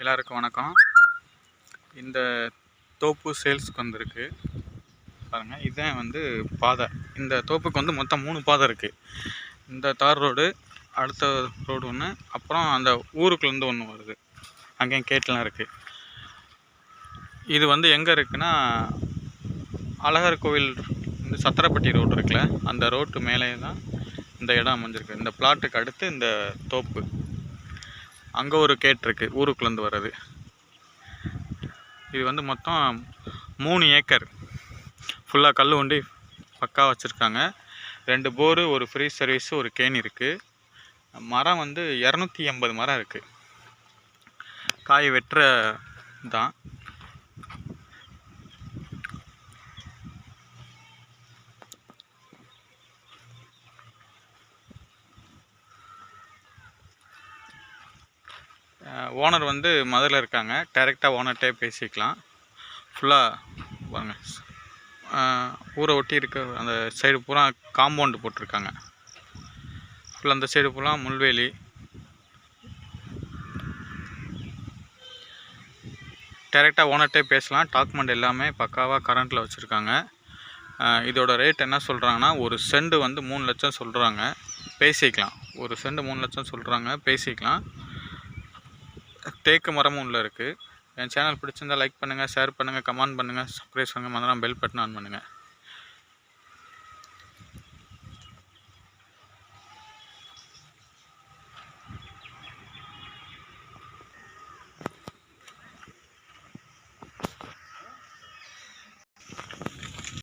எல்லாருக்கும் வணக்கம். இந்த தோப்பு சேல்ஸ்க்கு வந்திருக்கு. பாருங்கள் இதுதான் வந்து பாதை. இந்த தோப்புக்கு வந்து மொத்தம் மூணு பாதை இருக்குது இந்த தார் ரோடு அடுத்த ரோடு ஒன்று அப்புறம் அந்த ஊருக்குள்ளேருந்து ஒன்று வருது. அங்கேயும் கேட்லாம் இருக்குது இது வந்து எங்கே இருக்குன்னா அழகர் கோவில் இந்த சத்திரப்பட்டி ரோடு இருக்குல்ல அந்த ரோட்டு மேலே தான் இந்த இடம் அமைஞ்சிருக்கு. இந்த பிளாட்டுக்கு அடுத்து இந்த தோப்பு. அங்கே ஒரு கேட் இருக்குது ஊருக்குள்ளேருந்து வர்றது. இது வந்து மொத்தம் மூணு ஏக்கர். ஃபுல்லாக கல் உண்டி பக்கா வச்சுருக்காங்க. ரெண்டு போரு ஒரு ஃப்ரீ சர்வீஸு ஒரு கேன் இருக்குது மரம் வந்து இரநூத்தி எண்பது மரம் இருக்குது காய் வெட்டுற தான் ஓனர் வந்து மதுரில் இருக்காங்க. டைரெக்டாக ஓனர்கிட்டே பேசிக்கலாம். ஃபுல்லாக பாருங்க. ஊரை ஒட்டி இருக்க அந்த சைடு பூரா காம்பவுண்டு போட்டிருக்காங்க. ஃபுல்லாக அந்த சைடு பூரா முள்வேலி. டைரெக்டாக ஓனர்கிட்டே பேசலாம். டாக்குமெண்ட் எல்லாமே பக்காவாக கரண்ட்டில் வச்சுருக்காங்க. இதோட ரேட் என்ன சொல்கிறாங்கன்னா ஒரு செண்டு வந்து மூணு லட்சம் சொல்கிறாங்க பேசிக்கலாம். ஒரு செண்டு மூணு லட்சம் சொல்கிறாங்க பேசிக்கலாம். தேக்கு மரமும் உள்ளே இருக்குது என் சேனல் பிடிச்சிருந்தா லைக் பண்ணுங்கள் ஷேர் பண்ணுங்கள் கமெண்ட் பண்ணுங்கள் சப்ஸ்கிரைப் பண்ணுங்கள் மறந்துடாமல் பெல் பட்டன் ஆன் பண்ணுங்கள்